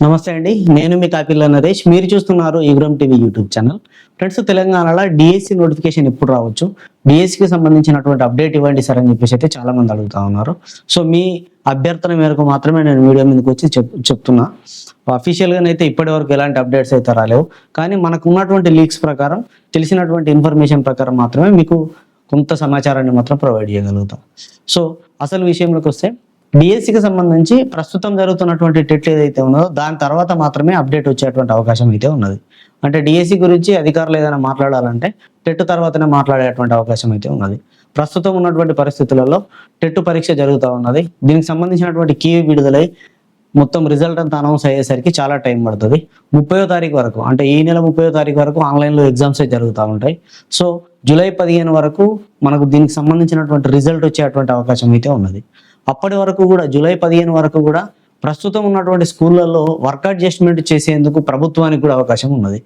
నమస్తే అండి. నేను మీ కాపిల్ల నరేష్. మీరు చూస్తున్నారు ఈగ్రమ్ టీవీ యూట్యూబ్ ఛానల్. ఫ్రెండ్స్ తెలంగాణలో డిఎస్సి నోటిఫికేషన్ ఎప్పుడు రావచ్చు? డిఎస్సికి సంబంధించినటువంటి అప్డేట్ ఇవ్వండి సార్ అని చెప్పేసి అయితే చాలా మంది అడుగుతా ఉన్నారు. సో మీ అభ్యర్థన మేరకు మాత్రమే నేను వీడియో మీదకి వచ్చి చెప్ చెప్తున్నా. అఫీషియల్గా అయితే ఇప్పటి వరకు ఎలాంటి అప్డేట్స్ అయితే రాలేవు. కానీ మనకు ఉన్నటువంటి లీక్స్ ప్రకారం తెలిసినటువంటి ఇన్ఫర్మేషన్ ప్రకారం మాత్రమే మీకు కొంత సమాచారాన్ని మాత్రం ప్రొవైడ్ చేయగలుగుతాం. సో అసలు విషయంలోకి వస్తే డిఎస్సికి సంబంధించి ప్రస్తుతం జరుగుతున్నటువంటి టెట్ ఏదైతే ఉన్నదో దాని తర్వాత మాత్రమే అప్డేట్ వచ్చేటువంటి అవకాశం అయితే ఉన్నది. అంటే డిఎస్సి గురించి అధికారులు ఏదైనా మాట్లాడాలంటే టెట్ తర్వాతనే మాట్లాడేటువంటి అవకాశం అయితే ఉన్నది. ప్రస్తుతం ఉన్నటువంటి పరిస్థితులలో టెట్ పరీక్ష జరుగుతూ ఉన్నది. దీనికి సంబంధించినటువంటి కీ విడుదలై మొత్తం రిజల్ట్ అంతా అనౌన్స్ అయ్యేసరికి చాలా టైం పడుతుంది. ముప్పయో తారీఖు వరకు అంటే ఈ నెల ముప్పయో తారీఖు వరకు ఆన్లైన్లో ఎగ్జామ్స్ జరుగుతూ ఉంటాయి. సో జూలై పదిహేను వరకు మనకు దీనికి సంబంధించినటువంటి రిజల్ట్ వచ్చేటువంటి అవకాశం అయితే ఉన్నది. అప్పటి వరకు కూడా జూలై పదిహేను వరకు కూడా ప్రస్తుతం ఉన్నటువంటి స్కూళ్ళల్లో వర్క్ అడ్జస్ట్మెంట్ చేసేందుకు ప్రభుత్వానికి కూడా అవకాశం ఉన్నది.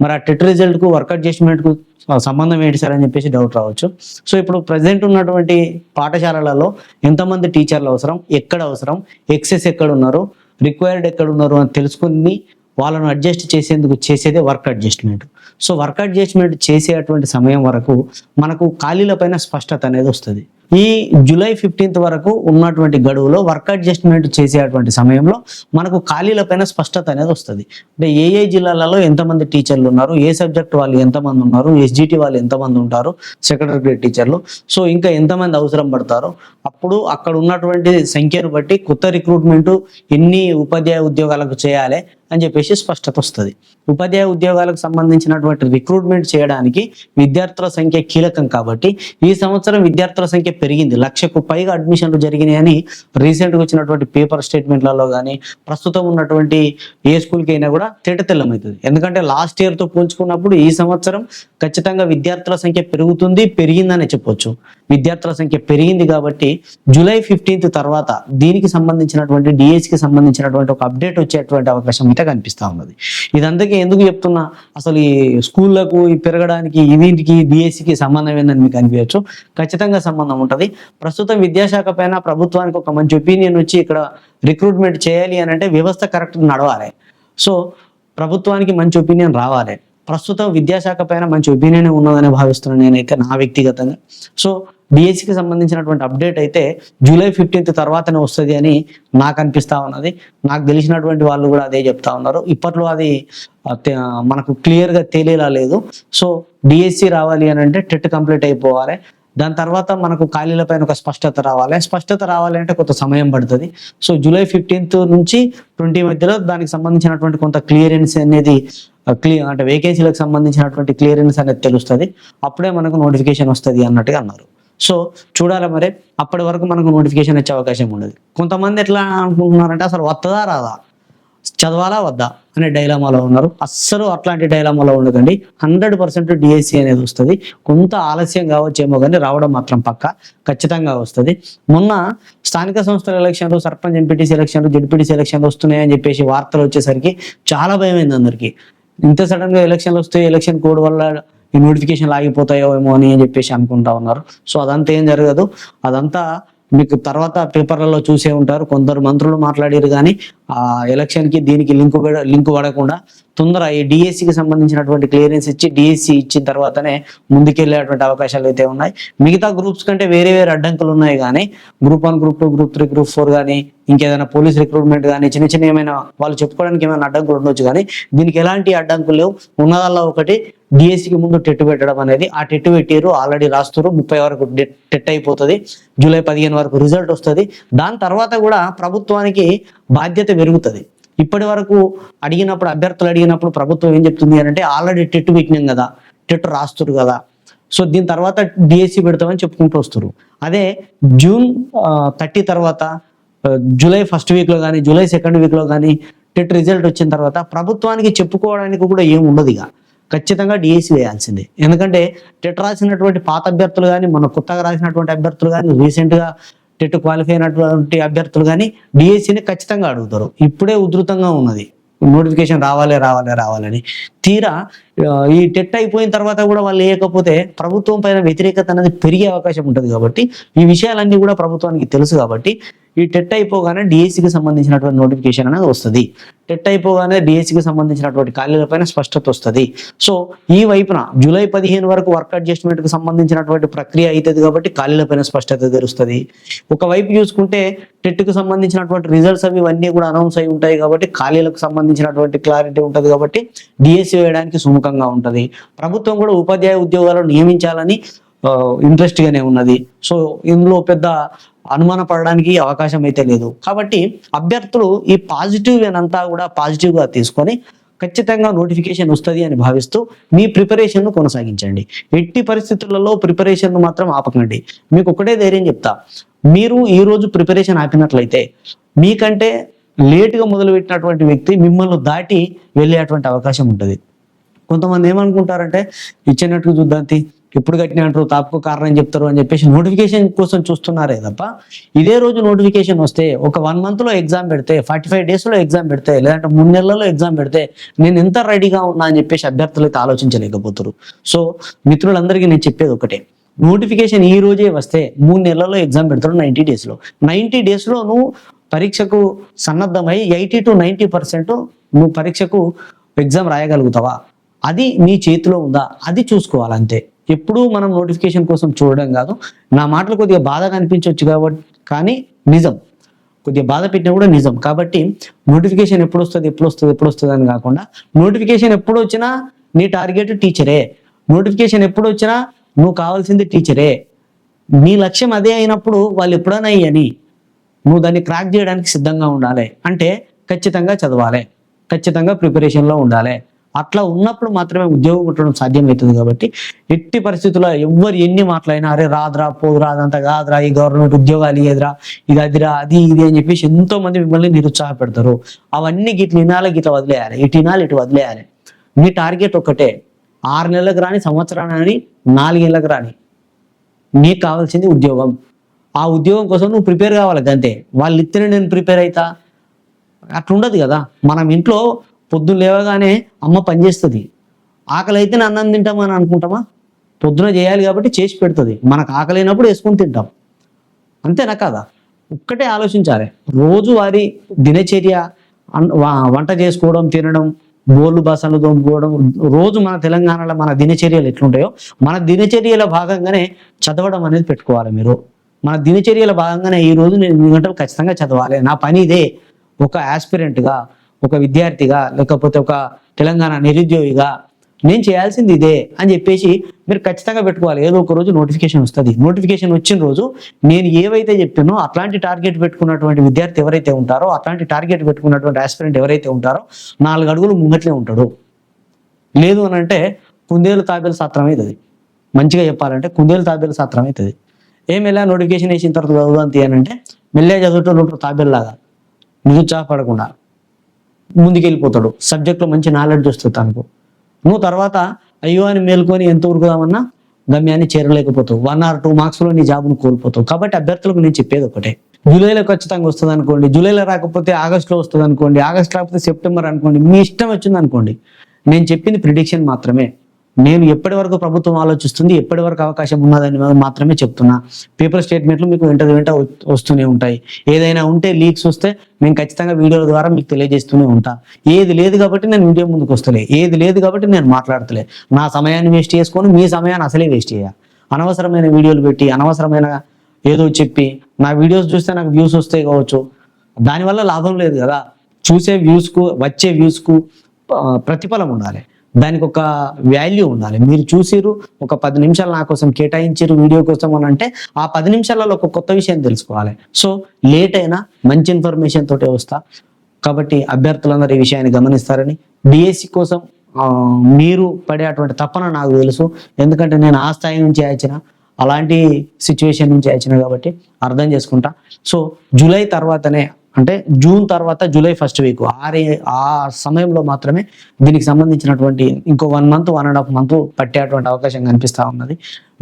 మరి ఆ టెట్ రిజల్ట్కు వర్క్ అడ్జస్ట్మెంట్కు సంబంధం ఏంటి సార్ అని చెప్పేసి డౌట్ రావచ్చు. సో ఇప్పుడు ప్రజెంట్ ఉన్నటువంటి పాఠశాలలలో ఎంతమంది టీచర్లు అవసరం ఎక్కడ అవసరం ఎక్సెస్ ఎక్కడ ఉన్నారు రిక్వైర్డ్ ఎక్కడ ఉన్నారు అని తెలుసుకుని వాళ్ళను అడ్జస్ట్ చేసేందుకు చేసేదే work adjustment. So work adjustment చేసేటువంటి సమయం వరకు మనకు ఖాళీల పైన స్పష్టత అనేది వస్తుంది. ఈ జూలై ఫిఫ్టీన్త్ వరకు ఉన్నటువంటి గడువులో వర్క్ అడ్జస్ట్మెంట్ చేసేటువంటి సమయంలో మనకు ఖాళీల పైన స్పష్టత అనేది వస్తుంది. అంటే ఏ ఏ జిల్లాలలో ఎంతమంది టీచర్లు ఉన్నారు ఏ సబ్జెక్ట్ వాళ్ళు ఎంతమంది ఉన్నారు ఎస్జిటి వాళ్ళు ఎంతమంది ఉంటారు సెకండరీ గ్రేడ్ టీచర్లు సో ఇంకా ఎంతమంది అవసరం పడతారు అప్పుడు అక్కడ ఉన్నటువంటి సంఖ్యను బట్టి కొత్త రిక్రూట్మెంట్ ఎన్ని ఉపాధ్యాయ ఉద్యోగాలకు చేయాలి అని చెప్పేసి స్పష్టత వస్తుంది. ఉపాధ్యాయ ఉద్యోగాలకు సంబంధించినటువంటి రిక్రూట్మెంట్ చేయడానికి విద్యార్థుల సంఖ్య కీలకం కాబట్టి ఈ సంవత్సరం విద్యార్థుల సంఖ్య పెరిగింది. లక్షకు పైగా అడ్మిషన్లు జరిగినాయని రీసెంట్గా వచ్చినటువంటి పేపర్ స్టేట్మెంట్లలో కానీ ప్రస్తుతం ఉన్నటువంటి ఏ స్కూల్కి అయినా కూడా తిటతెల్లమవుతుంది ఎందుకంటే లాస్ట్ ఇయర్తో పోల్చుకున్నప్పుడు ఈ సంవత్సరం ఖచ్చితంగా విద్యార్థుల సంఖ్య పెరుగుతుంది పెరిగిందనే చెప్పొచ్చు. విద్యార్థుల సంఖ్య పెరిగింది కాబట్టి జూలై ఫిఫ్టీన్త్ తర్వాత దీనికి సంబంధించినటువంటి డిఎస్కి సంబంధించినటువంటి ఒక అప్డేట్ వచ్చేటువంటి అవకాశం అయితే కనిపిస్తూ ఉన్నది. ఇదంతకీ ఎందుకు చెప్తున్నా అసలు ఈ స్కూళ్ళకు పెరగడానికి ఈ డిఎస్సికి సంబంధం ఏందని మీకు అనిపించచ్చు ఖచ్చితంగా సంబంధం ఉంటుంది. ప్రస్తుతం విద్యాశాఖ పైన ప్రభుత్వానికి ఒక మంచి ఒపీనియన్ వచ్చి ఇక్కడ రిక్రూట్మెంట్ చేయాలి అని అంటే వ్యవస్థ కరెక్ట్ నడవాలి. సో ప్రభుత్వానికి మంచి ఒపీనియన్ రావాలి. ప్రస్తుతం విద్యాశాఖ పైన మంచి ఒపీనియన్ ఉన్నదని భావిస్తున్నాను నేనైతే నా వ్యక్తిగతంగా. సో డిఎస్సికి సంబంధించినటువంటి అప్డేట్ అయితే జూలై ఫిఫ్టీన్త్ తర్వాతనే వస్తుంది అని నాకు అనిపిస్తా ఉన్నది. నాకు తెలిసినటువంటి వాళ్ళు కూడా అదే చెప్తా ఉన్నారు. ఇప్పట్లో అది మనకు క్లియర్గా తేలేలా లేదు. సో డిఎస్సి రావాలి అని అంటే టెట్ కంప్లీట్ అయిపోవాలి. దాని తర్వాత మనకు ఖాళీల పైన ఒక స్పష్టత రావాలి. స్పష్టత రావాలి అంటే కొంత సమయం పడుతుంది. సో జూలై ఫిఫ్టీన్త్ నుంచి ట్వంటీ మధ్యలో దానికి సంబంధించినటువంటి కొంత క్లియరెన్స్ అనేది క్లియర్ అంటే వేకెన్సీలకు సంబంధించినటువంటి క్లియరెన్స్ అనేది తెలుస్తుంది. అప్పుడే మనకు నోటిఫికేషన్ వస్తుంది అన్నట్టుగా అన్నారు. సో చూడాలి మరి. అప్పటి వరకు మనకు నోటిఫికేషన్ వచ్చే అవకాశం ఉండదు. కొంతమంది ఎట్లా అనుకుంటున్నారంటే అసలు వస్తుందా రాదా? చదవాలా వద్దా? అనే డైలామాలో ఉన్నారు. అస్సలు అట్లాంటి డైలామాలో ఉండకండి. హండ్రెడ్ పర్సెంట్ డిఎస్సి అనేది వస్తుంది. కొంత ఆలస్యం కావచ్చేమో కానీ రావడం మాత్రం పక్క. ఖచ్చితంగా వస్తుంది. మొన్న స్థానిక సంస్థల ఎలక్షన్లు సర్పంచ్ ఎంపీటీసీ ఎలక్షన్లు జడ్పీటీసీ ఎలక్షన్లు వస్తున్నాయని చెప్పేసి వార్తలు వచ్చేసరికి చాలా భయమైంది అందరికీ. ఇంత సడన్గా ఎలక్షన్లు వస్తే ఎలక్షన్ కోడ్ వల్ల ఈ నోటిఫికేషన్లు ఆగిపోతాయో ఏమో అని అని చెప్పేసి అనుకుంటా ఉన్నారు. సో అదంతా ఏం జరగదు. అదంతా మీకు తర్వాత పేపర్లలో చూసే ఉంటారు. కొందరు మంత్రులు మాట్లాడారు కానీ ఆ ఎలక్షన్కి దీనికి లింక్ లింక్ పడకుండా తొందర ఈ డిఎస్సికి సంబంధించినటువంటి క్లియరెన్స్ ఇచ్చి డిఎస్సి ఇచ్చిన తర్వాతనే ముందుకెళ్ళేటువంటి అవకాశాలు అయితే ఉన్నాయి. మిగతా గ్రూప్స్ కంటే వేరే వేరే అడ్డంకులు ఉన్నాయి కానీ group one group two group three group four కానీ ఇంకేదైనా పోలీస్ రిక్రూట్మెంట్ కానీ చిన్న చిన్న ఏమైనా వాళ్ళు చెప్పుకోవడానికి ఏమైనా అడ్డంకులు ఉండొచ్చు కానీ దీనికి ఎలాంటి అడ్డంకులు లేవు. ఉన్నదల్లా ఒకటి డిఎస్సికి ముందు టెట్ పెట్టడం అనేది ఆ టెట్ పెట్టారు ఆల్రెడీ రాస్తారు ముప్పై వరకు టెట్ అయిపోతుంది. జూలై పదిహేను వరకు రిజల్ట్ వస్తుంది. దాని తర్వాత కూడా ప్రభుత్వానికి బాధ్యత పెరుగుతుంది. ఇప్పటి వరకు అడిగినప్పుడు అభ్యర్థులు అడిగినప్పుడు ప్రభుత్వం ఏం చెప్తుంది అని అంటే ఆల్రెడీ టెట్ పెట్టినాం కదా టెట్ రాస్తురు కదా. సో దీని తర్వాత డిఎస్సి పెడతామని చెప్పుకుంటూ వస్తారు అదే జూన్ థర్టీ తర్వాత జూలై ఫస్ట్ వీక్లో కానీ జూలై సెకండ్ వీక్లో కానీ టెట్ రిజల్ట్ వచ్చిన తర్వాత ప్రభుత్వానికి చెప్పుకోవడానికి కూడా ఏం ఉండదు ఇక. ఖచ్చితంగా డిఎస్సి వేయాల్సిందే. ఎందుకంటే టెట్ రాసినటువంటి పాత అభ్యర్థులు కానీ మన కొత్తగా రాసినటువంటి అభ్యర్థులు కానీ రీసెంట్గా టెట్ క్వాలిఫై అయినటువంటి అభ్యర్థులు కానీ డిఎస్సిని ఖచ్చితంగా అడుగుతారు. ఇప్పుడే ఉధృతంగా ఉన్నది. నోటిఫికేషన్ రావాలి రావాలి రావాలని తీరా ఈ టెట్ అయిపోయిన తర్వాత కూడా వాళ్ళు వేయకపోతే ప్రభుత్వం పైన వ్యతిరేకత అనేది పెరిగే అవకాశం ఉంటుంది కాబట్టి ఈ విషయాలన్నీ కూడా ప్రభుత్వానికి తెలుసు కాబట్టి ఈ టెట్ అయిపోగానే డిఎస్సికి సంబంధించినటువంటి నోటిఫికేషన్ అనేది వస్తుంది. టెట్ అయిపోగానే డిఎస్సికి సంబంధించినటువంటి ఖాళీలపైన స్పష్టత వస్తుంది. సో ఈ వైపున జూలై పదిహేను వరకు వర్క్ అడ్జస్ట్మెంట్కి సంబంధించినటువంటి ప్రక్రియ అవుతుంది కాబట్టి ఖాళీలపైన స్పష్టత తెలుస్తుంది. ఒకవైపు చూసుకుంటే టెట్కి సంబంధించినటువంటి రిజల్ట్స్ అవి ఇవన్నీ కూడా అనౌన్స్ అయి ఉంటాయి కాబట్టి ఖాళీలకు సంబంధించినటువంటి క్లారిటీ ఉంటుంది కాబట్టి డిఎస్సి వేయడానికి సుముఖంగా ఉంటుంది. ప్రభుత్వం కూడా ఉపాధ్యాయ ఉద్యోగాలను నియమించాలని ఇంట్రెస్ట్గానే ఉన్నది. సో ఇందులో పెద్ద అనుమాన పడడానికి అవకాశం అయితే లేదు. కాబట్టి అభ్యర్థులు ఈ పాజిటివ్ అంతా కూడా పాజిటివ్గా తీసుకొని ఖచ్చితంగా నోటిఫికేషన్ వస్తుంది అని భావిస్తూ మీ ప్రిపరేషన్ను కొనసాగించండి. ఎట్టి పరిస్థితులలో ప్రిపరేషన్ను మాత్రం ఆపకండి. మీకు ఒకటే ధైర్యం చెప్తా. మీరు ఈరోజు ప్రిపరేషన్ ఆపినట్లయితే మీకంటే లేటుగా మొదలుపెట్టినటువంటి వ్యక్తి మిమ్మల్ని దాటి వెళ్ళేటువంటి అవకాశం ఉంటుంది. కొంతమంది ఏమనుకుంటారంటే ఇచ్చినట్టు చూద్దాంతి. ఎప్పుడు కట్టిన అంటారు కారణం చెప్తారు అని చెప్పేసి నోటిఫికేషన్ కోసం చూస్తున్నారే తప్ప ఇదే రోజు నోటిఫికేషన్ వస్తే ఒక వన్ మంత్లో ఎగ్జామ్ పెడితే ఫార్టీ ఫైవ్ డేస్లో ఎగ్జామ్ పెడితే లేదంటే మూడు నెలల్లో ఎగ్జామ్ పెడితే నేను ఎంత రెడీగా ఉన్నా అని చెప్పేసి అభ్యర్థులు అయితే ఆలోచించలేకపోతారు సో మిత్రులందరికీ నేను చెప్పేది ఒకటే నోటిఫికేషన్ ఈ రోజే వస్తే మూడు నెలల్లో ఎగ్జామ్ పెడతాడు నైంటీ డేస్లో నైంటీ డేస్లో నువ్వు పరీక్షకు సన్నద్ధమై ఎయిటీ టు నైంటీ పర్సెంట్ నువ్వు పరీక్షకు ఎగ్జామ్ రాయగలుగుతావా? అది నీ చేతిలో ఉందా? అది చూసుకోవాలి అంతే ఎప్పుడూ మనం నోటిఫికేషన్ కోసం చూడడం కాదు. నా మాటలు కొద్దిగా బాధగా అనిపించవచ్చు కాబట్టి కానీ నిజం. కొద్దిగా బాధ పెట్టినా కూడా నిజం. కాబట్టి నోటిఫికేషన్ ఎప్పుడు వస్తుంది ఎప్పుడు వస్తుంది ఎప్పుడు వస్తుంది అని కాకుండా నోటిఫికేషన్ ఎప్పుడు వచ్చినా నీ టార్గెట్ టీచరే. నోటిఫికేషన్ ఎప్పుడు వచ్చినా నువ్వు కావాల్సింది టీచరే. నీ లక్ష్యం అదే అయినప్పుడు వాళ్ళు ఎప్పుడైనా అయ్యని నువ్వు దాన్ని క్రాక్ చేయడానికి సిద్ధంగా ఉండాలి. అంటే ఖచ్చితంగా చదవాలి. ఖచ్చితంగా ప్రిపరేషన్లో ఉండాలి. అట్లా ఉన్నప్పుడు మాత్రమే ఉద్యోగం కొట్టడం సాధ్యమవుతుంది కాబట్టి ఎట్టి పరిస్థితుల్లో ఎవ్వరు ఎన్ని మాట్లాడినా అరే రాదురా పోదురా అదంతా కాదురా ఈ గవర్నమెంట్ ఉద్యోగాలు ఇయ్యదురా ఇది అదిరా అది ఇది అని చెప్పేసి ఎంతో మంది మిమ్మల్ని నిరుత్సాహపెడతారు. అవన్నీ గిట్ల ఇనాలి గిట్ల వదిలేయాలి ఇటు ఇనాలి ఇటు వదిలేయాలి. మీ టార్గెట్ ఒకటే ఆరు నెలలకు రాని సంవత్సరాన్ని రాని నాలుగేళ్ళకి రాని నీకు కావాల్సింది ఉద్యోగం. ఆ ఉద్యోగం కోసం నువ్వు ప్రిపేర్ కావాలి అంతే. వాళ్ళు ఇస్తేనే నేను ప్రిపేర్ అవుతా అట్లా ఉండదు కదా. మనం ఇంట్లో పొద్దున్న లేవగానే అమ్మ పనిచేస్తుంది ఆకలి అయితే అన్నం తింటామని అనుకుంటామా? పొద్దున చేయాలి కాబట్టి చేసి పెడుతుంది. మనకు ఆకలి అయినప్పుడు వేసుకొని తింటాం. అంతేనా కదా? ఒక్కటే ఆలోచించాలి. రోజువారి దినచర్య వంట చేసుకోవడం తినడం బోళ్ళు బాసనలు తోముకోవడం రోజు మన తెలంగాణలో మన దినచర్యలు ఎట్లుంటాయో మన దినచర్యల భాగంగానే చదవడం అనేది పెట్టుకోవాలి మీరు. మన దినచర్యల భాగంగానే ఈ రోజు నేను ఎనిమిది గంటలు ఖచ్చితంగా చదవాలి. నా పని ఇదే. ఒక యాస్పిరెంట్గా ఒక విద్యార్థిగా లేకపోతే ఒక తెలంగాణ నిరుద్యోగిగా నేను చేయాల్సింది ఇదే అని చెప్పేసి మీరు ఖచ్చితంగా పెట్టుకోవాలి. ఏదో ఒక రోజు నోటిఫికేషన్ వస్తుంది. నోటిఫికేషన్ వచ్చిన రోజు నేను ఏవైతే చెప్పానో అట్లాంటి టార్గెట్ పెట్టుకున్నటువంటి విద్యార్థి ఎవరైతే ఉంటారో అట్లాంటి టార్గెట్ పెట్టుకున్నటువంటి ఆస్పిరెంట్ ఎవరైతే ఉంటారో నాలుగు అడుగులు ముంగట్లే ఉంటాడు. లేదు అని అంటే కుందేలు తాబేలు సాత్రం అవుతుంది. మంచిగా చెప్పాలంటే కుందేలు తాబేలు సాత్రం అవుతుంది. ఏం ఎలా నోటిఫికేషన్ వేసిన తర్వాత చదువుదాంతి అని అంటే తీయనంటే మెల్లగా తాబేలు తాబేల్లాగా నిరుత్సాహపడకుండా ముందుకెళ్ళిపోతాడు. సబ్జెక్ట్లో మంచి నాలెడ్జ్ వస్తుంది తనకు. నువ్వు తర్వాత అయ్యో అని మేల్కొని ఎంత ఊరుకుదామన్నా గమ్యాన్ని చేరలేకపోతావు. వన్ ఆర్ టూ మార్క్స్లో నీ జాబ్ను కోల్పోతావు. కాబట్టి అభ్యర్థులకు నేను చెప్పేది ఒకటే. జూలైలో ఖచ్చితంగా వస్తుంది అనుకోండి జూలైలో రాకపోతే ఆగస్టులో వస్తుంది అనుకోండి ఆగస్ట్ రాకపోతే సెప్టెంబర్ అనుకోండి మీ ఇష్టం వచ్చింది అనుకోండి నేను చెప్పింది ప్రిడిక్షన్ మాత్రమే. నేను ఎప్పటి వరకు ప్రభుత్వం ఆలోచిస్తుంది ఎప్పటి వరకు అవకాశం ఉన్నదని మాత్రమే చెప్తున్నా. పేపర్ స్టేట్మెంట్లు మీకు వెంట వెంట వస్తూనే ఉంటాయి. ఏదైనా ఉంటే లీక్స్ వస్తే నేను ఖచ్చితంగా వీడియోల ద్వారా మీకు తెలియజేస్తూనే ఉంటా. ఏది లేదు కాబట్టి నేను వీడియో ముందుకు వస్తలే. ఏది లేదు కాబట్టి నేను మాట్లాడతలే. నా సమయాన్ని వేస్ట్ చేసుకొని మీ సమయాన్ని అసలే వేస్ట్ చేయ. అనవసరమైన వీడియోలు పెట్టి అనవసరమైన ఏదో చెప్పి నా వీడియోస్ చూస్తే నాకు వ్యూస్ వస్తాయి కావచ్చు. దానివల్ల లాభం లేదు కదా. చూసే వ్యూస్కు వచ్చే వ్యూస్కు ప్రతిఫలం ఉండాలి. దానికి ఒక వాల్యూ ఉండాలి. మీరు చూసిరు ఒక పది నిమిషాలు నా కోసం కేటాయించారు వీడియో కోసం అని అంటే ఆ పది నిమిషాలలో ఒక కొత్త విషయం తెలుసుకోవాలి. సో లేట్ అయినా మంచి ఇన్ఫర్మేషన్ తోటే వస్తా. కాబట్టి అభ్యర్థులందరూ ఈ విషయాన్ని గమనిస్తారని. డిఎస్సి కోసం మీరు పడే అటువంటి నాకు తెలుసు. ఎందుకంటే నేను ఆ స్థాయి నుంచి వచ్చిన అలాంటి సిచ్యువేషన్ నుంచి వచ్చిన కాబట్టి అర్థం చేసుకుంటా. సో జూలై తర్వాతనే అంటే జూన్ తర్వాత జూలై ఫస్ట్ వీక్ ఆరే ఆ సమయంలో మాత్రమే దీనికి సంబంధించినటువంటి ఇంకో one month one and half month పట్టేటువంటి అవకాశం కనిపిస్తా ఉన్నది.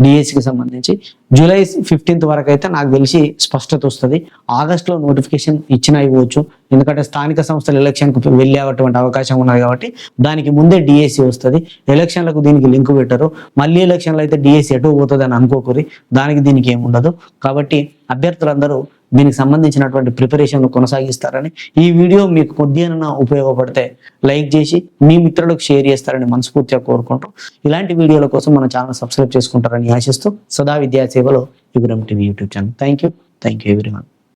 డిఎస్సికి సంబంధించి. జూలై ఫిఫ్టీన్త్ వరకు అయితే నాకు తెలిసి స్పష్టత వస్తుంది. ఆగస్ట్లో నోటిఫికేషన్ ఇచ్చిన ఇవ్వచ్చు. ఎందుకంటే స్థానిక సంస్థల ఎలక్షన్కు వెళ్ళేటువంటి అవకాశం ఉన్నది కాబట్టి దానికి ముందే డిఎస్సి వస్తుంది. ఎలక్షన్లకు దీనికి లింక్ పెట్టరు. మళ్ళీ ఎలక్షన్లు అయితే డిఎస్సి ఎటు పోతుంది అని అనుకోకూరి. దానికి దీనికి ఏమి ఉండదు. కాబట్టి అభ్యర్థులందరూ దీనికి సంబంధించినటువంటి ప్రిపరేషన్ కొనసాగిస్తారని ఈ వీడియో మీకు కొద్దిగా ఉపయోగపడితే లైక్ చేసి మీ మిత్రులకు షేర్ చేస్తారని మనస్ఫూర్తిగా కోరుకుంటూ. ఇలాంటి వీడియోల కోసం మన ఛానల్ సబ్స్క్రైబ్ చేసుకుంటారని ఆశిస్తూ సదా విద్యా సేవలో యుగురం TV YouTube channel. Thank you thank you everyone